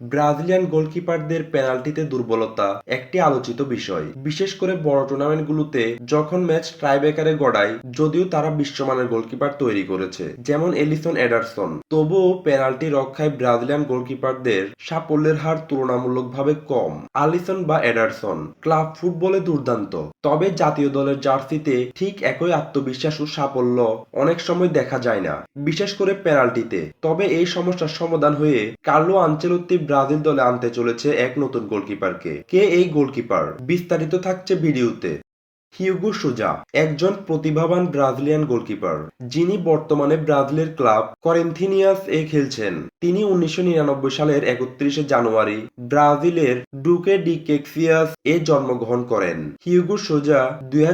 Brazilian গোলকিপারদের পেনাল্টিতে দুর্বলতা একটি আলোচিত বিষয়। বিশেষ করে বড় টুর্নামেন্টগুলোতে যখন ম্যাচ ট্রাইবেকারে গড়ায়, যদিও তারা বিশ্বমানের গোলকিপার তৈরি করেছে, যেমন এলিসন এডারসন। তবুও পেনাল্টি রক্ষায় ব্রাজিলিয়ান গোলকিপারদের সাফল্যের হার তুলনামূলকভাবে কম। আলিসন বা এডারসন, ক্লাব ফুটবলে দুর্দান্ত, তবে জাতীয় দলের জার্সিতে ঠিক একই আত্মবিশ্বাস ও সাফল্য অনেক সময় দেখা যায় না, বিশেষ করে পেনাল্টিতে। তবে এই সমস্যার সমাধান হয়ে কার্লো আনচেলত্তি ব্রাজিল দলে আনতে চলেছে এক নতুন গোলকিপারকে। কে এই গোলকিপার? বিস্তারিত থাকছে ভিডিওতে। হিউগো সোজা একজন প্রতিভাবান ব্রাজিলিয়ান গোলকিপার, যিনি বর্তমানে ব্রাজিলের ক্লাব করেন্থিনিয়াস এ খেলছেন। তিনি উনিশশো নিরানব্বই সালের একত্রিশে জানুয়ারি ব্রাজিলের ডুকে ডি কেক্সিয়াস এ জন্মগ্রহণ করেন। হিউগো সোজা দুই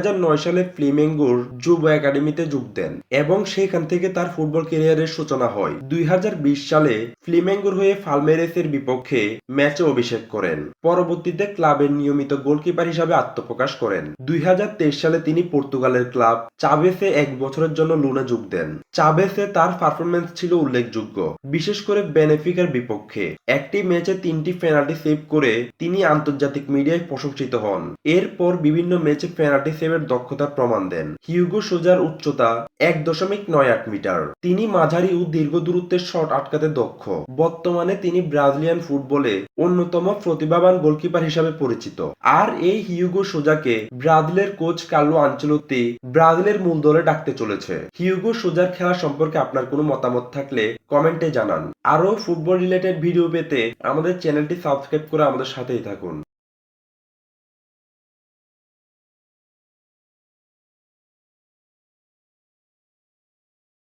সালে ফ্লিমেঙ্গোর যুব একাডেমিতে যোগ দেন এবং সেখান থেকে তার ফুটবল ক্যারিয়ারের সূচনা হয়। দুই হাজার বিশ সালে ফ্লিমেঙ্গোর হয়ে ফালমেরেসের বিপক্ষে ম্যাচে অভিষেক করেন। পরবর্তীতে ক্লাবের নিয়মিত গোলকিপার হিসাবে আত্মপ্রকাশ করেন। দুই হাজার সালে তিনি পর্তুগালের ক্লাব চাবেসে এক বছরের জন্য লুনে যোগ দেন। চাবেসে তার পারফরমেন্স ছিল উল্লেখযোগ্য, বিশেষ করে বেনেফিকার বিপক্ষে। একটি ম্যাচে তিনটি পেনাল্টি সেভ করে তিনি আন্তর্জাতিক মিডিয়ায় প্রশংসিত হন। এরপর বিভিন্ন ম্যাচে পেনাল্টি সেভের দক্ষতার প্রমাণ দেন। হিউগো সোজার উচ্চতা এক দশমিক নয় আট মিটার। তিনি মাঝারি ও দীর্ঘ দূরত্বের শট আটকাতে দক্ষ। বর্তমানে তিনি ব্রাজিলিয়ান ফুটবলে অন্যতম প্রতিভাবান গোলকিপার হিসাবে পরিচিত। আর এই হিউগো সোজাকে ব্রাজিলের কোচ কার্লো আঞ্চলতি ব্রাজিলের মূল দলে ডাকতে চলেছে। হিউগো সোজার খেলা সম্পর্কে আপনার কোনো মতামত থাকলে কমেন্টে জানান। আরও ফুটবল রিলেটেড ভিডিও পেতে আমাদের চ্যানেলটি সাবস্ক্রাইব করে আমাদের সাথেই থাকুন।